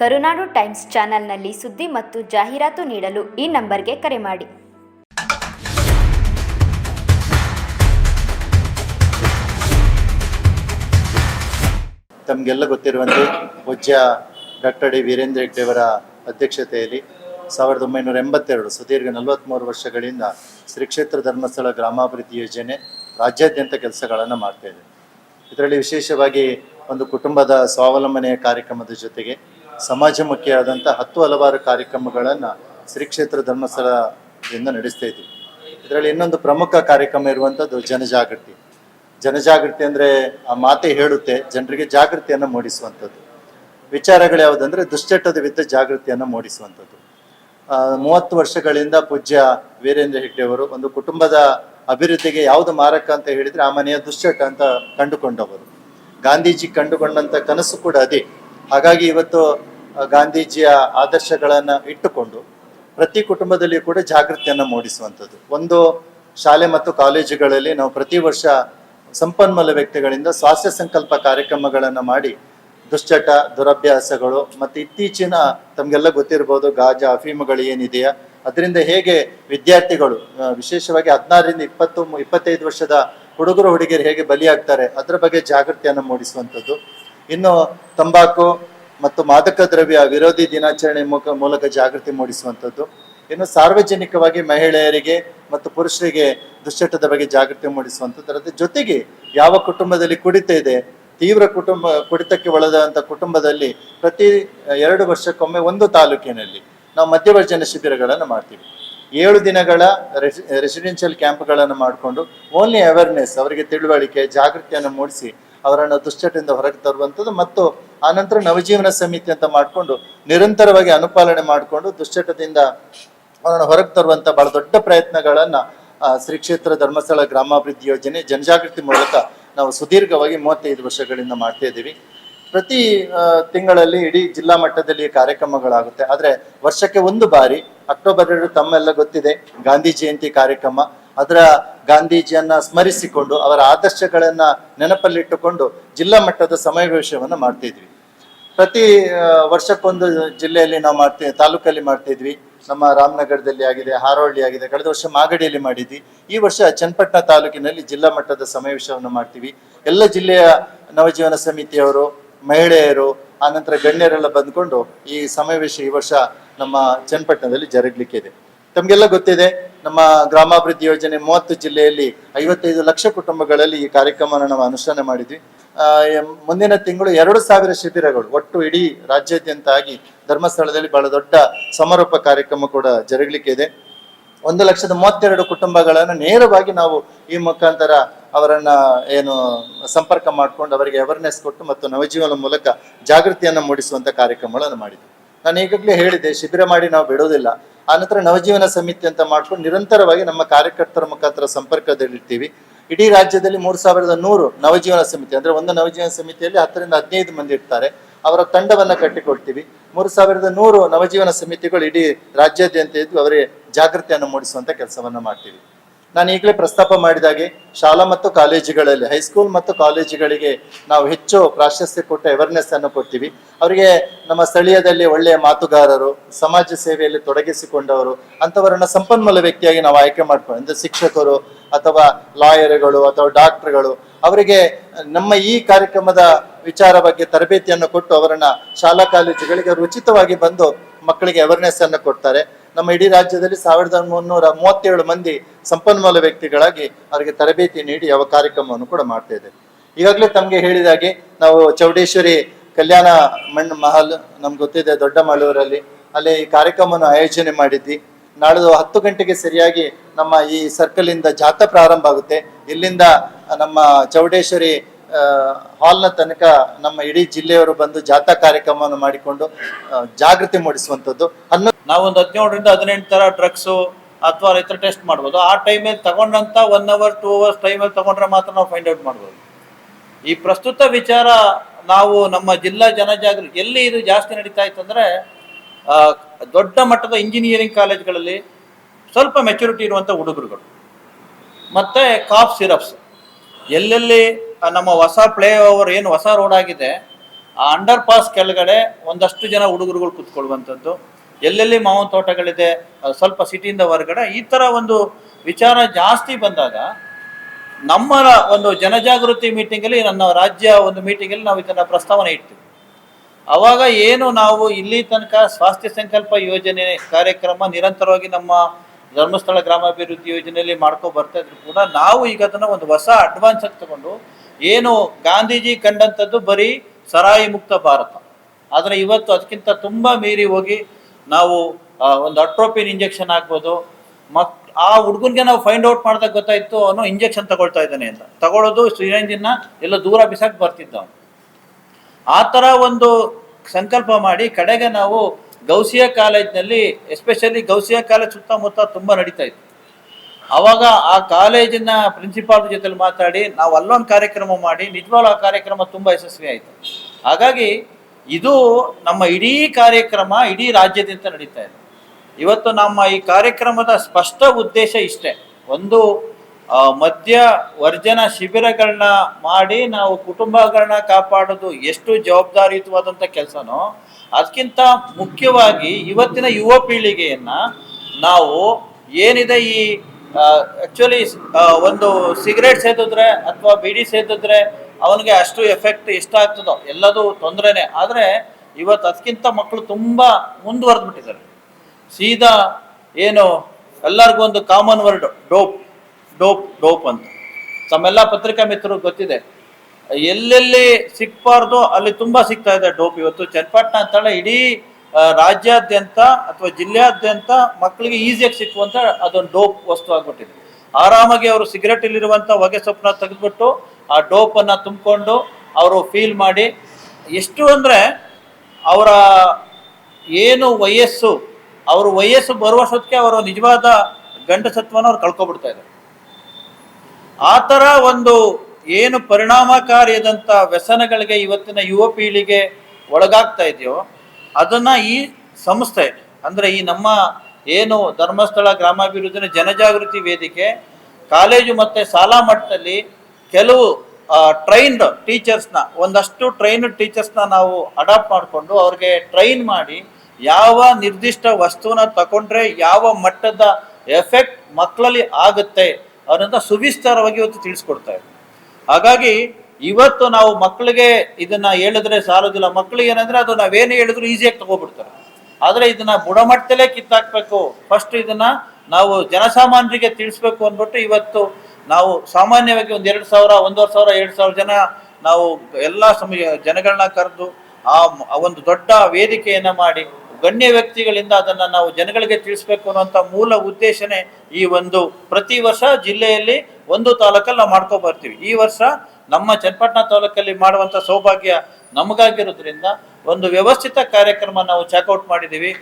ಕರುನಾಡು times ಚಾನೆಲ್ನಲ್ಲಿ ಸುದ್ದಿ ಮತ್ತು ಜಾಹೀರಾತು ನೀಡಲು ಈ ನಂಬರ್ಗೆ ಕರೆ ಮಾಡಿ. ತಮಗೆಲ್ಲ ಗೊತ್ತಿರುವಂತೆ ಪೂಜ್ಯ ಡಾಕ್ಟರ್ ಡಿ ವೀರೇಂದ್ರ ಹೆಗ್ಡೆಯವರ ಅಧ್ಯಕ್ಷತೆಯಲ್ಲಿ ಸಾವಿರದ ಒಂಬೈನೂರ ಎಂಬತ್ತೆರಡು ಸುದೀರ್ಘ ನಲವತ್ತ್ಮೂರು ವರ್ಷಗಳಿಂದ ಶ್ರೀ ಕ್ಷೇತ್ರ ಧರ್ಮಸ್ಥಳ ಗ್ರಾಮಾಭಿವೃದ್ಧಿ ಯೋಜನೆ ರಾಜ್ಯಾದ್ಯಂತ ಕೆಲಸಗಳನ್ನು ಮಾಡ್ತಾ ಇದೆ. ಇದರಲ್ಲಿ ವಿಶೇಷವಾಗಿ ಒಂದು ಕುಟುಂಬದ ಸ್ವಾವಲಂಬನೆಯ ಕಾರ್ಯಕ್ರಮದ ಜೊತೆಗೆ ಸಮಾಜಮುಖಿಯಾದಂಥ ಹತ್ತು ಹಲವಾರು ಕಾರ್ಯಕ್ರಮಗಳನ್ನು ಶ್ರೀ ಕ್ಷೇತ್ರ ಧರ್ಮಸ್ಥಳದಿಂದ ನಡೆಸ್ತಾ ಇದ್ದೀವಿ. ಇದರಲ್ಲಿ ಇನ್ನೊಂದು ಪ್ರಮುಖ ಕಾರ್ಯಕ್ರಮ ಇರುವಂಥದ್ದು ಜನಜಾಗೃತಿ. ಜನಜಾಗೃತಿ ಅಂದರೆ ಆ ಮಾತೆ ಹೇಳುತ್ತೆ, ಜನರಿಗೆ ಜಾಗೃತಿಯನ್ನು ಮೂಡಿಸುವಂಥದ್ದು ವಿಚಾರಗಳು ಯಾವುದಂದ್ರೆ ದುಶ್ಚಟದ ವಿರುದ್ಧ ಜಾಗೃತಿಯನ್ನು ಮೂಡಿಸುವಂಥದ್ದು ಮೂವತ್ತು ವರ್ಷಗಳಿಂದ ಪೂಜ್ಯ ವೀರೇಂದ್ರ ಹೆಗ್ಡೆ ಅವರು ಒಂದು ಕುಟುಂಬದ ಅಭಿವೃದ್ಧಿಗೆ ಯಾವುದು ಮಾರಕ ಅಂತ ಹೇಳಿದ್ರೆ ಆ ಮನೆಯ ದುಶ್ಚಟ ಅಂತ ಕಂಡುಕೊಂಡವರು. ಗಾಂಧೀಜಿ ಕಂಡುಕೊಂಡಂಥ ಕನಸು ಕೂಡ ಅದೇ. ಹಾಗಾಗಿ ಇವತ್ತು ಗಾಂಧೀಜಿಯ ಆದರ್ಶಗಳನ್ನು ಇಟ್ಟುಕೊಂಡು ಪ್ರತಿ ಕುಟುಂಬದಲ್ಲಿ ಕೂಡ ಜಾಗೃತಿಯನ್ನು ಮೂಡಿಸುವಂಥದ್ದು. ಒಂದು ಶಾಲೆ ಮತ್ತು ಕಾಲೇಜುಗಳಲ್ಲಿ ನಾವು ಪ್ರತಿ ವರ್ಷ ಸಂಪನ್ಮೂಲ ವ್ಯಕ್ತಿಗಳಿಂದ ಸ್ವಾಸ್ಥ್ಯ ಸಂಕಲ್ಪ ಕಾರ್ಯಕ್ರಮಗಳನ್ನು ಮಾಡಿ ದುಶ್ಚಟ, ದುರಭ್ಯಾಸಗಳು ಮತ್ತು ಇತ್ತೀಚಿನ ತಮಗೆಲ್ಲ ಗೊತ್ತಿರ್ಬೋದು ಗಾಜಾ, ಅಫೀಮುಗಳು ಏನಿದೆಯಾ ಅದರಿಂದ ಹೇಗೆ ವಿದ್ಯಾರ್ಥಿಗಳು ವಿಶೇಷವಾಗಿ ಹದಿನಾರರಿಂದ ಇಪ್ಪತ್ತು, ಇಪ್ಪತ್ತೈದು ವರ್ಷದ ಹುಡುಗರು, ಹುಡುಗಿಯರು ಹೇಗೆ ಬಲಿಯಾಗ್ತಾರೆ, ಅದರ ಬಗ್ಗೆ ಜಾಗೃತಿಯನ್ನು ಮೂಡಿಸುವಂಥದ್ದು. ಇನ್ನು ತಂಬಾಕು ಮತ್ತು ಮಾದಕ ದ್ರವ್ಯ ವಿರೋಧಿ ದಿನಾಚರಣೆ ಮೂಲಕ ಜಾಗೃತಿ ಮೂಡಿಸುವಂಥದ್ದು. ಇನ್ನು ಸಾರ್ವಜನಿಕವಾಗಿ ಮಹಿಳೆಯರಿಗೆ ಮತ್ತು ಪುರುಷರಿಗೆ ದುಶ್ಚಟದ ಬಗ್ಗೆ ಜಾಗೃತಿ ಮೂಡಿಸುವಂಥದ್ದು ಜೊತೆಗೆ ಯಾವ ಕುಟುಂಬದಲ್ಲಿ ಕುಡಿತ ಇದೆ, ತೀವ್ರ ಕುಟುಂಬ, ಕುಡಿತಕ್ಕೆ ಒಳದಂಥ ಕುಟುಂಬದಲ್ಲಿ ಪ್ರತಿ ಎರಡು ವರ್ಷಕ್ಕೊಮ್ಮೆ ಒಂದು ತಾಲೂಕಿನಲ್ಲಿ ನಾವು ಮಧ್ಯವರ್ಜನ ಶಿಬಿರಗಳನ್ನು ಮಾಡ್ತೀವಿ. ಏಳು ದಿನಗಳ ರೆಸಿಡೆನ್ಷಿಯಲ್ ಕ್ಯಾಂಪ್ಗಳನ್ನು ಮಾಡಿಕೊಂಡು ಓನ್ಲಿ ಅವೇರ್ನೆಸ್, ಅವರಿಗೆ ತಿಳುವಳಿಕೆ, ಜಾಗೃತಿಯನ್ನು ಮೂಡಿಸಿ ಅವರನ್ನು ದುಶ್ಚಟದಿಂದ ಹೊರಗೆ ತರುವಂಥದ್ದು ಮತ್ತು ಆನಂತರ ನವಜೀವನ ಸಮಿತಿ ಅಂತ ಮಾಡಿಕೊಂಡು ನಿರಂತರವಾಗಿ ಅನುಪಾಲನೆ ಮಾಡಿಕೊಂಡು ದುಶ್ಚಟದಿಂದ ಅವರನ್ನು ಹೊರಗೆ ತರುವಂಥ ಬಹಳ ದೊಡ್ಡ ಪ್ರಯತ್ನಗಳನ್ನು ಶ್ರೀ ಕ್ಷೇತ್ರ ಧರ್ಮಸ್ಥಳ ಗ್ರಾಮಾಭಿವೃದ್ಧಿ ಯೋಜನೆ ಜನಜಾಗೃತಿ ಮೂಲಕ ನಾವು ಸುದೀರ್ಘವಾಗಿ ಮೂವತ್ತೈದು ವರ್ಷಗಳಿಂದ ಮಾಡ್ತಾ ಇದ್ದೀವಿ. ಪ್ರತಿ ತಿಂಗಳಲ್ಲಿ ಇಡೀ ಜಿಲ್ಲಾ ಮಟ್ಟದಲ್ಲಿ ಕಾರ್ಯಕ್ರಮಗಳಾಗುತ್ತೆ. ಆದರೆ ವರ್ಷಕ್ಕೆ ಒಂದು ಬಾರಿ, ಅಕ್ಟೋಬರ್ ಎರಡು ತಮ್ಮೆಲ್ಲ ಗೊತ್ತಿದೆ, ಗಾಂಧಿ ಜಯಂತಿ ಕಾರ್ಯಕ್ರಮ. ಅದರ ಗಾಂಧೀಜಿಯನ್ನ ಸ್ಮರಿಸಿಕೊಂಡು ಅವರ ಆದರ್ಶಗಳನ್ನ ನೆನಪಲ್ಲಿಟ್ಟುಕೊಂಡು ಜಿಲ್ಲಾ ಮಟ್ಟದ ಸಮಾವೇಶವನ್ನು ಮಾಡ್ತಿದ್ವಿ ಪ್ರತಿ ವರ್ಷಕ್ಕೊಂದು ಜಿಲ್ಲೆಯಲ್ಲಿ ನಾವು ಮಾಡ್ತೇವೆ ತಾಲೂಕಲ್ಲಿ ಮಾಡ್ತಿದ್ವಿ ನಮ್ಮ ರಾಮನಗರದಲ್ಲಿ ಆಗಿದೆ, ಹಾರೋಳ್ಳಿ ಆಗಿದೆ, ಕಳೆದ ವರ್ಷ ಮಾಗಡಿಯಲ್ಲಿ ಮಾಡಿದ್ವಿ. ಈ ವರ್ಷ ಚನ್ನಪಟ್ಟಣ ತಾಲೂಕಿನಲ್ಲಿ ಜಿಲ್ಲಾ ಮಟ್ಟದ ಸಮಾವೇಶವನ್ನು ಮಾಡ್ತೀವಿ. ಎಲ್ಲ ಜಿಲ್ಲೆಯ ನವಜೀವನ ಸಮಿತಿಯವರು, ಮಹಿಳೆಯರು, ಆನಂತರ ಗಣ್ಯರೆಲ್ಲ ಬಂದ್ಕೊಂಡು ಈ ಸಮಾವೇಶ ಈ ವರ್ಷ ನಮ್ಮ ಚನ್ನಪಟ್ಟಣದಲ್ಲಿ ಜರುಗಲಿಕ್ಕೆ ಇದೆ ತಮಗೆಲ್ಲ ಗೊತ್ತಿದೆ, ನಮ್ಮ ಗ್ರಾಮಾಭಿವೃದ್ಧಿ ಯೋಜನೆ ಮೂವತ್ತು ಜಿಲ್ಲೆಯಲ್ಲಿ ಐವತ್ತೈದು ಲಕ್ಷ ಕುಟುಂಬಗಳಲ್ಲಿ ಈ ಕಾರ್ಯಕ್ರಮವನ್ನು ನಾವು ಅನುಷ್ಠಾನ ಮಾಡಿದ್ವಿ. ಮುಂದಿನ ತಿಂಗಳು ಎರಡು ಸಾವಿರ ಶಿಬಿರಗಳು, ಒಟ್ಟು ಇಡೀ ರಾಜ್ಯಾದ್ಯಂತ ಆಗಿ ಧರ್ಮಸ್ಥಳದಲ್ಲಿ ಬಹಳ ದೊಡ್ಡ ಸಮಾರೋಪ ಕಾರ್ಯಕ್ರಮ ಕೂಡ ಜರುಗಲಿಕ್ಕೆ ಇದೆ. ಒಂದು ಲಕ್ಷದ ಮೂವತ್ತೆರಡು ಕುಟುಂಬಗಳನ್ನು ನೇರವಾಗಿ ನಾವು ಈ ಮುಖಾಂತರ ಅವರನ್ನ ಏನು ಸಂಪರ್ಕ ಮಾಡಿಕೊಂಡು ಅವರಿಗೆ ಅವೇರ್ನೆಸ್ ಕೊಟ್ಟು ಮತ್ತು ನವಜೀವನ ಮೂಲಕ ಜಾಗೃತಿಯನ್ನು ಮೂಡಿಸುವಂತ ಕಾರ್ಯಕ್ರಮಗಳನ್ನು ಮಾಡಿದ್ವಿ. ನಾನು ಈಗಾಗಲೇ ಹೇಳಿದೆ ಶಿಬಿರ ಮಾಡಿ ನಾವು ಬಿಡೋದಿಲ್ಲ. ಆನಂತರ ನವಜೀವನ ಸಮಿತಿ ಅಂತ ಮಾಡ್ಕೊಂಡು ನಿರಂತರವಾಗಿ ನಮ್ಮ ಕಾರ್ಯಕರ್ತರ ಮುಖಾಂತರ ಸಂಪರ್ಕದಲ್ಲಿರ್ತೀವಿ. ಇಡೀ ರಾಜ್ಯದಲ್ಲಿ ಮೂರು ಸಾವಿರದ ನೂರು ನವಜೀವನ ಸಮಿತಿ, ಅಂದ್ರೆ ಒಂದು ನವಜೀವನ ಸಮಿತಿಯಲ್ಲಿ ಹತ್ತರಿಂದ ಹದಿನೈದು ಮಂದಿ ಇರ್ತಾರೆ. ಅವರ ತಂಡವನ್ನು ಕಟ್ಟಿಕೊಳ್ತೀವಿ ಮೂರು ಸಾವಿರದ ನೂರು ನವಜೀವನ ಸಮಿತಿಗಳು ಇಡೀ ರಾಜ್ಯಾದ್ಯಂತ ಇದ್ದು ಅವರೇ ಜಾಗೃತಿಯನ್ನು ಮೂಡಿಸುವಂಥ ಕೆಲಸವನ್ನ ಮಾಡ್ತೀವಿ. ನಾನು ಈಗಲೇ ಪ್ರಸ್ತಾಪ ಮಾಡಿದಾಗೆ ಶಾಲಾ ಮತ್ತು ಕಾಲೇಜುಗಳಲ್ಲಿ ಹೈಸ್ಕೂಲ್ ಮತ್ತು ಕಾಲೇಜುಗಳಿಗೆ ನಾವು ಹೆಚ್ಚು ಪ್ರಾಶಸ್ತ್ಯ ಕೊಟ್ಟು ಅವೇರ್ನೆಸ್ ಅನ್ನು ಕೊಡ್ತೀವಿ. ಅವರಿಗೆ ನಮ್ಮ ಸ್ಥಳೀಯದಲ್ಲಿ ಒಳ್ಳೆಯ ಮಾತುಗಾರರು, ಸಮಾಜ ಸೇವೆಯಲ್ಲಿ ತೊಡಗಿಸಿಕೊಂಡವರು, ಅಂಥವರನ್ನ ಸಂಪನ್ಮೂಲ ವ್ಯಕ್ತಿಯಾಗಿ ನಾವು ಆಯ್ಕೆ ಮಾಡ್ಕೊಂಡು ಅಂದರೆ ಶಿಕ್ಷಕರು ಅಥವಾ ಲಾಯರ್ಗಳು ಅಥವಾ ಡಾಕ್ಟರ್ಗಳು, ಅವರಿಗೆ ನಮ್ಮ ಈ ಕಾರ್ಯಕ್ರಮದ ವಿಚಾರ ಬಗ್ಗೆ ತರಬೇತಿಯನ್ನು ಕೊಟ್ಟು ಅವರನ್ನ ಶಾಲಾ ಕಾಲೇಜುಗಳಿಗೆ ಅವರು ಉಚಿತವಾಗಿ ಬಂದು ಮಕ್ಕಳಿಗೆ ಅವೇರ್ನೆಸ್ ಅನ್ನು ಕೊಡ್ತಾರೆ. ನಮ್ಮ ಇಡೀ ರಾಜ್ಯದಲ್ಲಿ ಸಾವಿರದ ಮುನ್ನೂರ ಮೂವತ್ತೇಳು ಮಂದಿ ಸಂಪನ್ಮೂಲ ವ್ಯಕ್ತಿಗಳಾಗಿ ಅವರಿಗೆ ತರಬೇತಿ ನೀಡಿ ಯಾವ ಕಾರ್ಯಕ್ರಮವನ್ನು ಕೂಡ ಮಾಡ್ತಾ ಇದ್ದೇವೆ ಈಗಾಗಲೇ ತಮಗೆ ಹೇಳಿದಾಗೆ ನಾವು ಚೌಡೇಶ್ವರಿ ಕಲ್ಯಾಣ ಮಣ್ ಮಹಲ್, ನಮ್ಗೆ ಗೊತ್ತಿದೆ ದೊಡ್ಡ ಮಳೂರಲ್ಲಿ ಅಲ್ಲಿ ಈ ಕಾರ್ಯಕ್ರಮವನ್ನು ಆಯೋಜನೆ ಮಾಡಿದ್ವಿ. ನಾಳೆ ಹತ್ತು ಗಂಟೆಗೆ ಸರಿಯಾಗಿ ನಮ್ಮ ಈ ಸರ್ಕಲ್ ಇಂದ ಜಾಥಾ ಪ್ರಾರಂಭ ಆಗುತ್ತೆ. ಇಲ್ಲಿಂದ ನಮ್ಮ ಚೌಡೇಶ್ವರಿ ಹಾಲ್ನ ತನಕ ನಮ್ಮ ಇಡೀ ಜಿಲ್ಲೆಯವರು ಬಂದು ಜಾಥಾ ಕಾರ್ಯಕ್ರಮವನ್ನು ಮಾಡಿಕೊಂಡು ಜಾಗೃತಿ ಮೂಡಿಸುವಂಥದ್ದು. ಹನ್ನೊಂದು ನಾವೊಂದು ಹದಿನೇಳರಿಂದ ಹದಿನೆಂಟು ಥರ ಡ್ರಗ್ಸು ಅಥವಾ ರೈತರ ಟೆಸ್ಟ್ ಮಾಡ್ಬೋದು. ಆ ಟೈಮಲ್ಲಿ ತಗೊಂಡಂಥ ಒನ್ ಅವರ್ ಟೂ ಅವರ್ಸ್ ಟೈಮಲ್ಲಿ ತಗೊಂಡ್ರೆ ಮಾತ್ರ ನಾವು ಫೈಂಡ್ ಔಟ್ ಮಾಡ್ಬೋದು. ಈ ಪ್ರಸ್ತುತ ವಿಚಾರ ನಾವು ನಮ್ಮ ಜಿಲ್ಲಾ ಜನಜಾಗೃತಿ ಎಲ್ಲಿ ಇದು ಜಾಸ್ತಿ ನಡೀತಾ ಇತ್ತು ಅಂದರೆ ದೊಡ್ಡ ಮಟ್ಟದ ಇಂಜಿನಿಯರಿಂಗ್ ಕಾಲೇಜ್ಗಳಲ್ಲಿ ಸ್ವಲ್ಪ ಮೆಚುರಿಟಿ ಇರುವಂಥ ಹುಡುಗರುಗಳು. ಮತ್ತು ಕಾಫ್ ಸಿರಪ್ಸ್ ಎಲ್ಲೆಲ್ಲಿ ನಮ್ಮ ಹೊಸ ಪ್ಲೇ ಓವರ್ ಏನು ಹೊಸ ರೋಡ್ ಆಗಿದೆ, ಆ ಅಂಡರ್ ಪಾಸ್ ಕೆಳಗಡೆ ಒಂದಷ್ಟು ಜನ ಹುಡುಗರುಗಳು ಕುತ್ಕೊಳ್ಳುವಂಥದ್ದು. ಎಲ್ಲೆಲ್ಲಿ ಮಾವಿನ ತೋಟಗಳಿದೆ ಸ್ವಲ್ಪ ಸಿಟಿಯಿಂದ ಹೊರಗಡೆ, ಈ ಥರ ಒಂದು ವಿಚಾರ ಜಾಸ್ತಿ ಬಂದಾಗ ನಮ್ಮ ಒಂದು ಜನಜಾಗೃತಿ ಮೀಟಿಂಗಲ್ಲಿ, ನನ್ನ ರಾಜ್ಯ ಒಂದು ಮೀಟಿಂಗಲ್ಲಿ ನಾವು ಇದನ್ನ ಪ್ರಸ್ತಾವನೆ ಇಡ್ತೀವಿ. ಅವಾಗ ಏನು ನಾವು ಇಲ್ಲಿ ತನಕ ಸ್ವಾಸ್ಥ್ಯ ಸಂಕಲ್ಪ ಯೋಜನೆ ಕಾರ್ಯಕ್ರಮ ನಿರಂತರವಾಗಿ ನಮ್ಮ ಧರ್ಮಸ್ಥಳ ಗ್ರಾಮಾಭಿವೃದ್ಧಿ ಯೋಜನೆಯಲ್ಲಿ ಮಾಡ್ಕೊ ಬರ್ತಾ ಇದ್ರು ಕೂಡ, ನಾವು ಈಗ ಅದನ್ನ ಒಂದು ಹೊಸ ಅಡ್ವಾನ್ಸ್ ಆಗಿ ತಗೊಂಡು, ಏನು ಗಾಂಧೀಜಿ ಕಂಡಂಥದ್ದು ಬರೀ ಸರಾಯಿ ಮುಕ್ತ ಭಾರತ. ಆದರೆ ಇವತ್ತು ಅದಕ್ಕಿಂತ ತುಂಬಾ ಮೀರಿ ಹೋಗಿ ನಾವು ಒಂದು ಅಟ್ರೋಪಿನ್ ಇಂಜೆಕ್ಷನ್ ಆಗ್ಬೋದು. ಮಕ್, ಆ ಹುಡುಗನ್ಗೆ ನಾವು ಫೈಂಡ್ ಔಟ್ ಮಾಡಿದಾಗ ಗೊತ್ತಾಯ್ತು, ಅವನು ಇಂಜೆಕ್ಷನ್ ತಗೊಳ್ತಾ ಇದ್ದಾನೆ ಅಂತ. ತಗೊಳ್ಳೋದು ಸಿರಂಜಿನ ಎಲ್ಲ ದೂರ ಬಿಸಾಕ್ ಬರ್ತಿದ್ದ ಅವನು ಆ ಥರ ಒಂದು ಸಂಕಲ್ಪ ಮಾಡಿ ಕಡೆಗೆ ನಾವು ಗೌಸಿಯ ಕಾಲೇಜ್ನಲ್ಲಿ ಎಸ್ಪೆಷಲಿ ಗೌಸಿಯ ಕಾಲೇಜ್ ಸುತ್ತಮುತ್ತ ತುಂಬ ನಡೀತಾ ಇತ್ತು. ಅವಾಗ ಆ ಕಾಲೇಜಿನ ಪ್ರಿನ್ಸಿಪಾಲ್ ಜೊತೆಲಿ ಮಾತಾಡಿ, ನಾವು ಅಲ್ಲೊಂದು ಕಾರ್ಯಕ್ರಮ ಮಾಡಿ, ನಿಜವಾಗ್ಲೂ ಆ ಕಾರ್ಯಕ್ರಮ ತುಂಬ ಯಶಸ್ವಿ ಆಯಿತು ಹಾಗಾಗಿ ಇದು ನಮ್ಮ ಇಡೀ ಕಾರ್ಯಕ್ರಮ, ಇಡೀ ರಾಜ್ಯದಿಂದ ನಡೀತಾ ಇದೆ. ಇವತ್ತು ನಮ್ಮ ಈ ಕಾರ್ಯಕ್ರಮದ ಸ್ಪಷ್ಟ ಉದ್ದೇಶ ಇಷ್ಟೇ. ಒಂದು ಮದ್ಯ ವರ್ಜನ ಶಿಬಿರಗಳನ್ನ ಮಾಡಿ ನಾವು ಕುಟುಂಬಗಳನ್ನ ಕಾಪಾಡೋದು ಎಷ್ಟು ಜವಾಬ್ದಾರಿಯುತವಾದಂಥ ಕೆಲಸನೋ, ಅದಕ್ಕಿಂತ ಮುಖ್ಯವಾಗಿ ಇವತ್ತಿನ ಯುವ ಪೀಳಿಗೆಯನ್ನ ನಾವು ಏನಿದೆ ಈ ಆಕ್ಚುಲಿ ಒಂದು ಸಿಗರೇಟ್ ಸೇದಿದ್ರೆ ಅಥವಾ ಬಿಡಿ ಸೇದಿದ್ರೆ ಅವನಿಗೆ ಅಷ್ಟು ಎಫೆಕ್ಟ್ ಇಷ್ಟ ಆಗ್ತದೋ, ಎಲ್ಲದೂ ತೊಂದರೆನೆ. ಆದರೆ ಇವತ್ತು ಅದಕ್ಕಿಂತ ಮಕ್ಕಳು ತುಂಬಾ ಮುಂದುವರೆದ್ಬಿಟ್ಟಿದ್ದಾರೆ. ಸೀದಾ ಏನು ಎಲ್ಲರಿಗೂ ಒಂದು common word dope dope dope ಅಂತ. ತಮ್ಮೆಲ್ಲ ಪತ್ರಿಕಾ ಮಿತ್ರರು ಗೊತ್ತಿದೆ. ಎಲ್ಲೆಲ್ಲಿ ಸಿಕ್ಬಾರ್ದು ಅಲ್ಲಿ ತುಂಬಾ ಸಿಗ್ತಾ ಇದೆ ಡೋಪ್. ಇವತ್ತು ಚನ್ನಪಟ್ಟಣ ಅಂತೇಳಿ ಇಡೀ ರಾಜ್ಯಾದ್ಯಂತ ಅಥವಾ ಜಿಲ್ಲೆಯಾದ್ಯಂತ ಮಕ್ಕಳಿಗೆ ಈಸಿಯಾಗಿ ಸಿಕ್ಕುವಂತ ಅದೊಂದು ಡೋಪ್ ವಸ್ತು ಆಗ್ಬಿಟ್ಟಿದೆ. ಆರಾಮಾಗಿ ಅವರು ಸಿಗರೆಟ್ ಇಲ್ಲಿರುವಂತ ಹೊಗೆ ಸೊಪ್ಪನ್ನ ತೆಗೆದ್ಬಿಟ್ಟು ಆ ಡೋಪ್ ಅನ್ನ ತುಂಬಿಕೊಂಡು ಅವರು ಫೀಲ್ ಮಾಡಿ, ಎಷ್ಟು ಅಂದ್ರೆ ಅವರ ಏನು ವಯಸ್ಸು, ಅವರು ವಯಸ್ಸು ಬರುವಷ್ಟೊತ್ತಿಗೆ ಅವರ ನಿಜವಾದ ಗಂಡಸತ್ವನ ಅವ್ರು ಕಳ್ಕೊಬಿಡ್ತಾ ಇದ್ದಾರೆ. ಆ ಥರ ಒಂದು ಏನು ಪರಿಣಾಮಕಾರಿಯಾದಂಥ ವ್ಯಸನಗಳಿಗೆ ಇವತ್ತಿನ ಯುವ ಪೀಳಿಗೆ ಒಳಗಾಗ್ತಾ ಇದೆಯೋ ಅದನ್ನ ಈ ಸಂಸ್ಥೆ, ಅಂದ್ರೆ ಈ ನಮ್ಮ ಏನು ಧರ್ಮಸ್ಥಳ ಗ್ರಾಮಾಭಿವೃದ್ಧಿನ ಜನಜಾಗೃತಿ ವೇದಿಕೆ, ಕಾಲೇಜು ಮತ್ತೆ ಶಾಲಾ ಮಟ್ಟದಲ್ಲಿ ಕೆಲವು ಟ್ರೈನ್ಡ್ ಟೀಚರ್ಸ್ನ ಒಂದಷ್ಟು ಟ್ರೈನ್ಡ್ ಟೀಚರ್ಸ್ನ ನಾವು ಅಡಾಪ್ಟ್ ಮಾಡಿಕೊಂಡು ಅವ್ರಿಗೆ ಟ್ರೈನ್ ಮಾಡಿ ಯಾವ ನಿರ್ದಿಷ್ಟ ವಸ್ತುವನ್ನ ತಗೊಂಡ್ರೆ ಯಾವ ಮಟ್ಟದ ಎಫೆಕ್ಟ್ ಮಕ್ಕಳಲ್ಲಿ ಆಗುತ್ತೆ ಅನ್ನೋದನ್ನ ಸುವಿಸ್ತಾರವಾಗಿ ಇವತ್ತು ತಿಳಿಸ್ಕೊಡ್ತಾ ಇದೆ ಹಾಗಾಗಿ ಇವತ್ತು ನಾವು ಮಕ್ಕಳಿಗೆ ಇದನ್ನ ಹೇಳಿದ್ರೆ ಸಾಲೋದಿಲ್ಲ. ಮಕ್ಕಳಿಗೆ ಏನಂದ್ರೆ ಅದು ನಾವೇನು ಹೇಳಿದ್ರು ಈಸಿಯಾಗಿ ತಗೋಬಿಡ್ತಾರೆ. ಆದ್ರೆ ಇದನ್ನ ಬುಡಮಟ್ಟದಲ್ಲೇ ಕಿತ್ತಾಕ್ಬೇಕು. ಫಸ್ಟ್ ಇದನ್ನ ನಾವು ಜನಸಾಮಾನ್ಯರಿಗೆ ತಿಳಿಸ್ಬೇಕು ಅಂದ್ಬಿಟ್ಟು ಇವತ್ತು ನಾವು ಸಾಮಾನ್ಯವಾಗಿ ಒಂದ್ ಎರಡು ಸಾವಿರ, ಒಂದೂವರೆ ಸಾವಿರ, ಎರಡು ಸಾವಿರ ಜನ ನಾವು ಎಲ್ಲಾ ಸಮಯ ಜನಗಳನ್ನ ಕರೆದು ಆ ಒಂದು ದೊಡ್ಡ ವೇದಿಕೆಯನ್ನ ಮಾಡಿ ಗಣ್ಯ ವ್ಯಕ್ತಿಗಳಿಂದ ಅದನ್ನ ನಾವು ಜನಗಳಿಗೆ ತಿಳಿಸ್ಬೇಕು ಅನ್ನುವಂಥ ಮೂಲ ಉದ್ದೇಶನೇ ಈ ಒಂದು ಪ್ರತಿ ವರ್ಷ ಜಿಲ್ಲೆಯಲ್ಲಿ ಒಂದು ತಾಲೂಕಲ್ಲಿ ನಾವು ಮಾಡ್ಕೊ ಬರ್ತೀವಿ. ಈ ವರ್ಷ ನಮ್ಮ ಚನ್ನಪಟ್ಟಣ ತಾಲೂಕಲ್ಲಿ ಮಾಡುವಂತ ಸೌಭಾಗ್ಯ ನಮಗಾಗಿರೋದ್ರಿಂದ ಒಂದು ವ್ಯವಸ್ಥಿತ ಕಾರ್ಯಕ್ರಮ ನಾವು ಚಾಕೌಟ್ ಮಾಡಿದ್ದೀವಿ.